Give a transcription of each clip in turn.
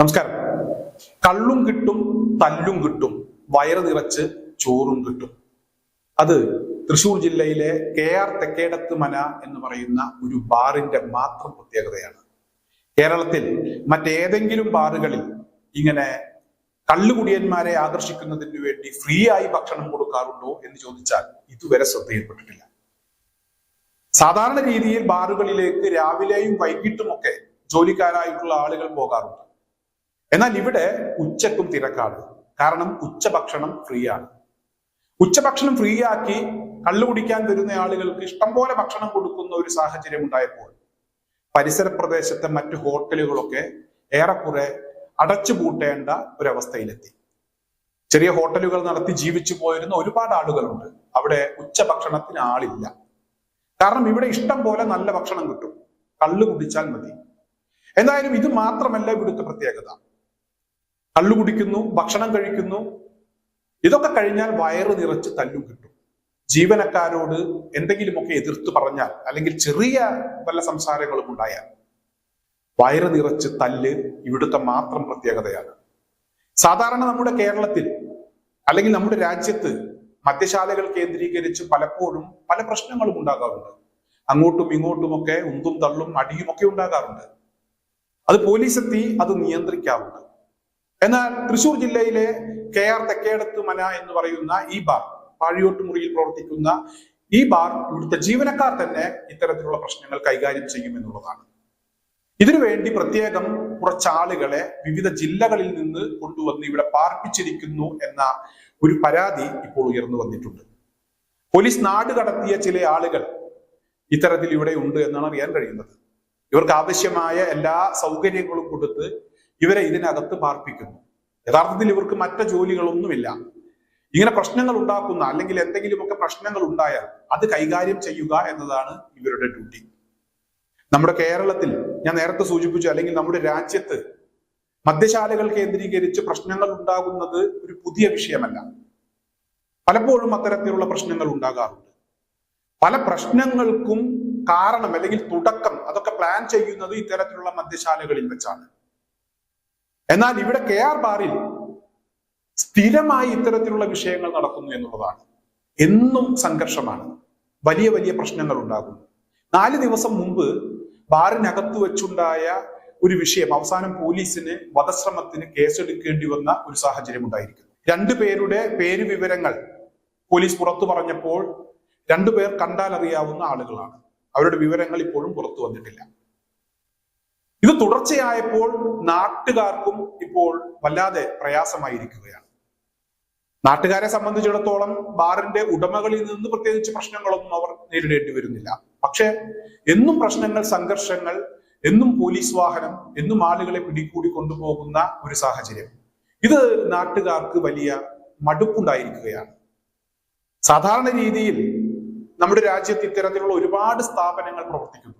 നമസ്കാരം. കള്ളും കിട്ടും തല്ലും കിട്ടും വയറ് നിറച്ച് ചോറും കിട്ടും. അത് തൃശൂർ ജില്ലയിലെ കെ ആർ തെക്കേടത്ത് മന എന്ന് പറയുന്ന ഒരു ബാറിന്റെ മാത്രം പ്രത്യേകതയാണ്. കേരളത്തിൽ മറ്റേതെങ്കിലും ബാറുകളിൽ ഇങ്ങനെ കള്ളുകുടിയന്മാരെ ആകർഷിക്കുന്നതിന് വേണ്ടി ഫ്രീ ആയി ഭക്ഷണം കൊടുക്കാറുണ്ടോ എന്ന് ചോദിച്ചാൽ ഇതുവരെ ശ്രദ്ധയിൽപ്പെട്ടിട്ടില്ല. സാധാരണ രീതിയിൽ ബാറുകളിലേക്ക് രാവിലെയും വൈകിട്ടുമൊക്കെ ജോലിക്കാരായിട്ടുള്ള ആളുകൾ പോകാറുണ്ട്. എന്നാൽ ഇവിടെ ഉച്ചക്കും തിരക്കാണ്. കാരണം ഉച്ചഭക്ഷണം ഫ്രീ ആണ് ഉച്ചഭക്ഷണം ഫ്രീ ആക്കി കള്ളു കുടിക്കാൻ വരുന്ന ആളുകൾക്ക് ഇഷ്ടം പോലെ ഭക്ഷണം കൊടുക്കുന്ന ഒരു സാഹചര്യം ഉണ്ടായപ്പോൾ പരിസര പ്രദേശത്തെ മറ്റു ഹോട്ടലുകളൊക്കെ ഏറെക്കുറെ അടച്ചുപൂട്ടേണ്ട ഒരവസ്ഥയിലെത്തി. ചെറിയ ഹോട്ടലുകൾ നടത്തി ജീവിച്ചു പോയിരുന്ന ഒരുപാട് ആളുകളുണ്ട്. അവിടെ ഉച്ചഭക്ഷണത്തിന് ആളില്ല. കാരണം ഇവിടെ ഇഷ്ടം പോലെ നല്ല ഭക്ഷണം കിട്ടും. കള്ളു കുടിച്ചാൽ മതി. എന്തായാലും ഇത് മാത്രമല്ല ഇവിടുത്തെ പ്രത്യേകത. കള്ളു കുടിക്കുന്നു ഭക്ഷണം കഴിക്കുന്നു. ഇതൊക്കെ കഴിഞ്ഞാൽ വയറ് നിറച്ച് തല്ലും കിട്ടും. ജീവനക്കാരോട് എന്തെങ്കിലുമൊക്കെ എതിർത്ത് പറഞ്ഞാൽ അല്ലെങ്കിൽ ചെറിയ വല്ല സംസാരങ്ങളും ഉണ്ടായാൽ വയറ് നിറച്ച് തല്ല് ഇവിടുത്തെ മാത്രം പ്രത്യേകതയാണ്. സാധാരണ നമ്മുടെ കേരളത്തിൽ അല്ലെങ്കിൽ നമ്മുടെ രാജ്യത്ത് മദ്യശാലകൾ കേന്ദ്രീകരിച്ച് പലപ്പോഴും പല പ്രശ്നങ്ങളും ഉണ്ടാകാറുണ്ട്. അങ്ങോട്ടും ഇങ്ങോട്ടുമൊക്കെ ഉന്തും തള്ളും അടിയുമൊക്കെ ഉണ്ടാകാറുണ്ട്. അത് പോലീസെത്തി അത് നിയന്ത്രിക്കാറുണ്ട്. എന്നാൽ തൃശൂർ ജില്ലയിലെ കെ ആർ തെക്കേടത്ത് മല എന്ന് പറയുന്ന ഈ ബാർ പാഴിയോട്ടുമുറിയിൽ പ്രവർത്തിക്കുന്ന ഈ ബാർ ഇവിടുത്തെ ജീവനക്കാർ തന്നെ ഇത്തരത്തിലുള്ള പ്രശ്നങ്ങൾ കൈകാര്യം ചെയ്യുമെന്നുള്ളതാണ്. ഇതിനു വേണ്ടി പ്രത്യേകം കുറച്ച് ആളുകളെ വിവിധ ജില്ലകളിൽ നിന്ന് കൊണ്ടുവന്ന് ഇവിടെ പാർപ്പിച്ചിരിക്കുന്നു എന്ന ഒരു പരാതി ഇപ്പോൾ ഉയർന്നു വന്നിട്ടുണ്ട്. പോലീസ് നാട് കടത്തിയ ചില ആളുകൾ ഇത്തരത്തിൽ ഇവിടെ ഉണ്ട് എന്നാണ് അറിയാൻ കഴിയുന്നത്. ഇവർക്ക് ആവശ്യമായ എല്ലാ സൗകര്യങ്ങളും കൊടുത്ത് ഇവരെ ഇതിനകത്ത് പാർപ്പിക്കുന്നു. യഥാർത്ഥത്തിൽ ഇവർക്ക് മറ്റു ജോലികളൊന്നുമില്ല. ഇങ്ങനെ പ്രശ്നങ്ങൾ ഉണ്ടാക്കുന്ന അല്ലെങ്കിൽ എന്തെങ്കിലുമൊക്കെ പ്രശ്നങ്ങൾ ഉണ്ടായാൽ അത് കൈകാര്യം ചെയ്യുക എന്നതാണ് ഇവരുടെ ഡ്യൂട്ടി. നമ്മുടെ കേരളത്തിൽ ഞാൻ നേരത്തെ സൂചിപ്പിച്ചു അല്ലെങ്കിൽ നമ്മുടെ രാജ്യത്ത് മദ്യശാലകൾ കേന്ദ്രീകരിച്ച് പ്രശ്നങ്ങൾ ഉണ്ടാകുന്നത് ഒരു പുതിയ വിഷയമല്ല. പലപ്പോഴും അത്തരത്തിലുള്ള പ്രശ്നങ്ങൾ ഉണ്ടാകാറുണ്ട്. പല പ്രശ്നങ്ങൾക്കും കാരണം അല്ലെങ്കിൽ തുടക്കം അതൊക്കെ പ്ലാൻ ചെയ്യുന്നത് ഇത്തരത്തിലുള്ള മദ്യശാലകളിൽ വെച്ചാണ്. എന്നാൽ ഇവിടെ കെ ആർ ബാറിൽ സ്ഥിരമായി ഇത്തരത്തിലുള്ള വിഷയങ്ങൾ നടക്കുന്നു എന്നുള്ളതാണ്. എന്നും സംഘർഷമാണ്. വലിയ വലിയ പ്രശ്നങ്ങൾ ഉണ്ടാകുന്നു. നാല് ദിവസം മുമ്പ് ബാറിനകത്ത് വെച്ചുണ്ടായ ഒരു വിഷയം അവസാനം പോലീസിന് വധശ്രമത്തിന് കേസെടുക്കേണ്ടി വന്ന ഒരു സാഹചര്യം ഉണ്ടായിരിക്കുന്നു. രണ്ടു പേരുടെ പേര് വിവരങ്ങൾ പോലീസ് പുറത്തു പറഞ്ഞപ്പോൾ രണ്ടുപേർ കണ്ടാൽ അറിയാവുന്ന ആളുകളാണ്. അവരുടെ വിവരങ്ങൾ ഇപ്പോഴും പുറത്തു വന്നിട്ടില്ല. ഇത് തുടർച്ചയായപ്പോൾ നാട്ടുകാർക്കും ഇപ്പോൾ വല്ലാതെ പ്രയാസമായിരിക്കുകയാണ്. നാട്ടുകാരെ സംബന്ധിച്ചിടത്തോളം ബാറിന്റെ ഉടമകളിൽ നിന്ന് പ്രത്യേകിച്ച് പ്രശ്നങ്ങളൊന്നും അവർ നേരിടേണ്ടി വരുന്നില്ല. പക്ഷെ എന്നും പ്രശ്നങ്ങൾ സംഘർഷങ്ങൾ എന്നും പോലീസ് വാഹനം എന്നും ആളുകളെ പിടികൂടി കൊണ്ടുപോകുന്ന ഒരു സാഹചര്യം. ഇത് നാട്ടുകാർക്ക് വലിയ മടുപ്പുണ്ടായിരിക്കുകയാണ്. സാധാരണ രീതിയിൽ നമ്മുടെ രാജ്യത്ത് ഇത്തരത്തിലുള്ള ഒരുപാട് സ്ഥാപനങ്ങൾ പ്രവർത്തിക്കുന്നുണ്ട്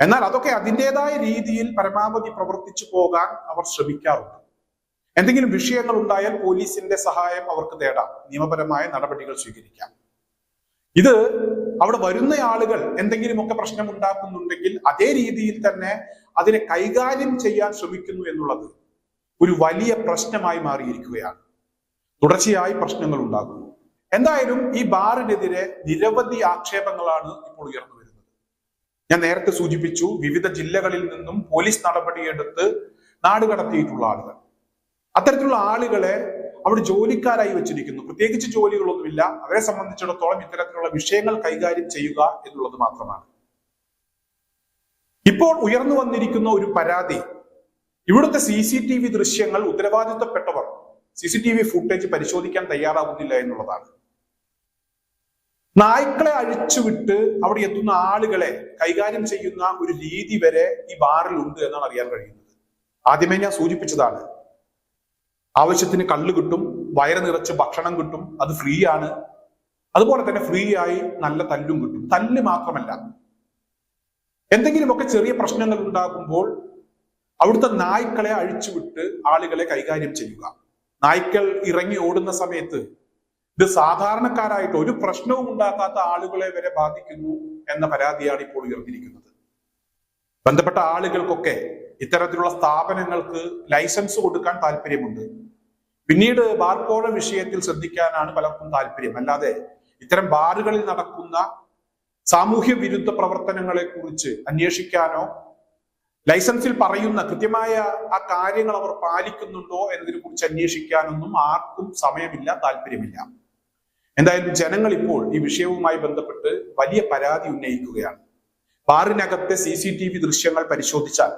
എന്നാൽ അതൊക്കെ അതിന്റെതായ രീതിയിൽ പരമാവധി പ്രവർത്തിച്ചു പോകാൻ അവർ ശ്രമിക്കാറുണ്ട്. എന്തെങ്കിലും വിഷയങ്ങൾ ഉണ്ടായാൽ പോലീസിന്റെ സഹായം അവർക്ക് തേടാം നിയമപരമായ നടപടികൾ സ്വീകരിക്കാം. ഇത് അവിടെ വരുന്ന ആളുകൾ എന്തെങ്കിലുമൊക്കെ പ്രശ്നം ഉണ്ടാക്കുന്നുണ്ടെങ്കിൽ അതേ രീതിയിൽ തന്നെ അതിനെ കൈകാര്യം ചെയ്യാൻ ശ്രമിക്കുന്നു എന്നുള്ളത് ഒരു വലിയ പ്രശ്നമായി മാറിയിരിക്കുകയാണ്. തുടർച്ചയായി പ്രശ്നങ്ങൾ ഉണ്ടാകുന്നു. എന്തായാലും ഈ ബാറിനെതിരെ നിരവധി ആക്ഷേപങ്ങളാണ് ഇപ്പോൾ ഉയർന്നത്. ഞാൻ നേരത്തെ സൂചിപ്പിച്ചു വിവിധ ജില്ലകളിൽ നിന്നും പോലീസ് നടപടിയെടുത്ത് നാടുകടത്തിയിട്ടുള്ള ആളുകൾ. അത്തരത്തിലുള്ള ആളുകളെ അവിടെ ജോലിക്കാരായി വെച്ചിരിക്കുന്നു. പ്രത്യേകിച്ച് ജോലികളൊന്നുമില്ല. അവരെ സംബന്ധിച്ചിടത്തോളം ഇത്തരത്തിലുള്ള വിഷയങ്ങൾ കൈകാര്യം ചെയ്യുക എന്നുള്ളത് മാത്രമാണ്. ഇപ്പോൾ ഉയർന്നു വന്നിരിക്കുന്ന ഒരു പരാതി. ഇവിടുത്തെ സി സി ടി വി ദൃശ്യങ്ങൾ ഉത്തരവാദിത്തപ്പെട്ടവർ C C T V footage പരിശോധിക്കാൻ തയ്യാറാകുന്നില്ല എന്നുള്ളതാണ്. നായ്ക്കളെ അഴിച്ചുവിട്ട് അവിടെ എത്തുന്ന ആളുകളെ കൈകാര്യം ചെയ്യുന്ന ഒരു രീതി വരെ ഈ ബാറിൽ ഉണ്ട് എന്നാണ് അറിയാൻ കഴിയുന്നത്. ആദ്യമേ ഞാൻ സൂചിപ്പിച്ചതാണ്. ആവശ്യത്തിന് കള്ള് കിട്ടും വയറ് നിറച്ച് ഭക്ഷണം കിട്ടും അത് ഫ്രീ ആണ്. അതുപോലെ തന്നെ ഫ്രീ ആയി നല്ല തല്ലും കിട്ടും. തല്ല് മാത്രമല്ല എന്തെങ്കിലുമൊക്കെ ചെറിയ പ്രശ്നങ്ങൾ ഉണ്ടാകുമ്പോൾ അവിടുത്തെ നായ്ക്കളെ അഴിച്ചുവിട്ട് ആളുകളെ കൈകാര്യം ചെയ്യുക. നായ്ക്കൾ ഇറങ്ങി ഓടുന്ന സമയത്ത് ഇത് സാധാരണക്കാരായിട്ട് ഒരു പ്രശ്നവും ഉണ്ടാക്കാത്ത ആളുകളെ വരെ ബാധിക്കുന്നു എന്ന പരാതിയാണ് ഇപ്പോൾ ഉയർന്നിരിക്കുന്നത്. ബന്ധപ്പെട്ട ആളുകൾക്കൊക്കെ ഇത്തരത്തിലുള്ള സ്ഥാപനങ്ങൾക്ക് ലൈസൻസ് കൊടുക്കാൻ താല്പര്യമുണ്ട്. പിന്നീട് ബാർ ബാർക്കോഴ വിഷയത്തിൽ ശ്രദ്ധിക്കാനാണ് പലർക്കും താല്പര്യം. അല്ലാതെ ഇത്തരം ബാറുകളിൽ നടക്കുന്ന സാമൂഹ്യ വിരുദ്ധ പ്രവർത്തനങ്ങളെ കുറിച്ച് അന്വേഷിക്കാനോ ലൈസൻസിൽ പറയുന്ന കൃത്യമായ ആ കാര്യങ്ങൾ അവർ പാലിക്കുന്നുണ്ടോ എന്നതിനെ കുറിച്ച് അന്വേഷിക്കാനൊന്നും ആർക്കും സമയമില്ല താല്പര്യമില്ല. എന്തായാലും ജനങ്ങൾ ഇപ്പോൾ ഈ വിഷയവുമായി ബന്ധപ്പെട്ട് വലിയ പരാതി ഉന്നയിക്കുകയാണ്. ബാറിനകത്തെ സി സി ടി വി ദൃശ്യങ്ങൾ പരിശോധിച്ചാൽ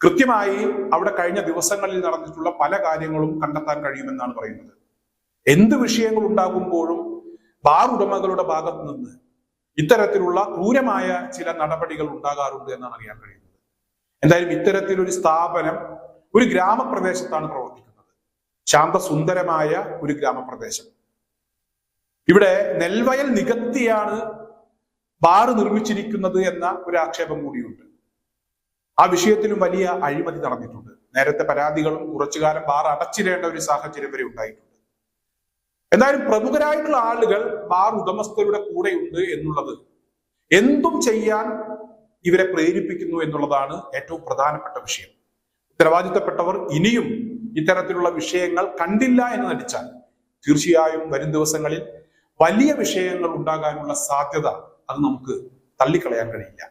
കൃത്യമായി അവിടെ കഴിഞ്ഞ ദിവസങ്ങളിൽ നടന്നിട്ടുള്ള പല കാര്യങ്ങളും കണ്ടെത്താൻ കഴിയുമെന്നാണ് പറയുന്നത്. എന്ത് വിഷയങ്ങൾ ഉണ്ടാകുമ്പോഴും ബാർ ഉടമകളുടെ ഭാഗത്തു നിന്ന് ഇത്തരത്തിലുള്ള ക്രൂരമായ ചില നടപടികൾ ഉണ്ടാകാറുണ്ട് എന്നാണ് അറിയാൻ കഴിയുന്നത്. എന്തായാലും ഇത്തരത്തിലൊരു സ്ഥാപനം ഒരു ഗ്രാമപ്രദേശത്താണ് പ്രവർത്തിക്കുന്നത്. ശാന്തസുന്ദരമായ ഒരു ഗ്രാമപ്രദേശം. ഇവിടെ നെൽവയൽ നികത്തിയാണ് ബാറ് നിർമ്മിച്ചിരിക്കുന്നത് എന്ന ഒരു ആക്ഷേപം കൂടിയുണ്ട്. ആ വിഷയത്തിലും വലിയ അഴിമതി നടന്നിട്ടുണ്ട്. നേരത്തെ പരാതികളും കുറച്ചുകാലം ബാർ അടച്ചിടേണ്ട ഒരു സാഹചര്യം വരെ ഉണ്ടായിട്ടുണ്ട്. എന്തായാലും പ്രമുഖരായിട്ടുള്ള ആളുകൾ ബാർ ഉടമസ്ഥരുടെ കൂടെയുണ്ട് എന്നുള്ളത് എന്തും ചെയ്യാൻ ഇവരെ പ്രേരിപ്പിക്കുന്നു എന്നുള്ളതാണ് ഏറ്റവും പ്രധാനപ്പെട്ട വിഷയം. ഉത്തരവാദിത്തപ്പെട്ടവർ ഇനിയും ഇത്തരത്തിലുള്ള വിഷയങ്ങൾ കണ്ടില്ല എന്ന് നടിച്ചാൽ തീർച്ചയായും വരും ദിവസങ്ങളിൽ വലിയ വിഷയങ്ങൾ ഉണ്ടാകാനുള്ള സാധ്യത അത് നമുക്ക് തള്ളിക്കളയാൻ കഴിയില്ല.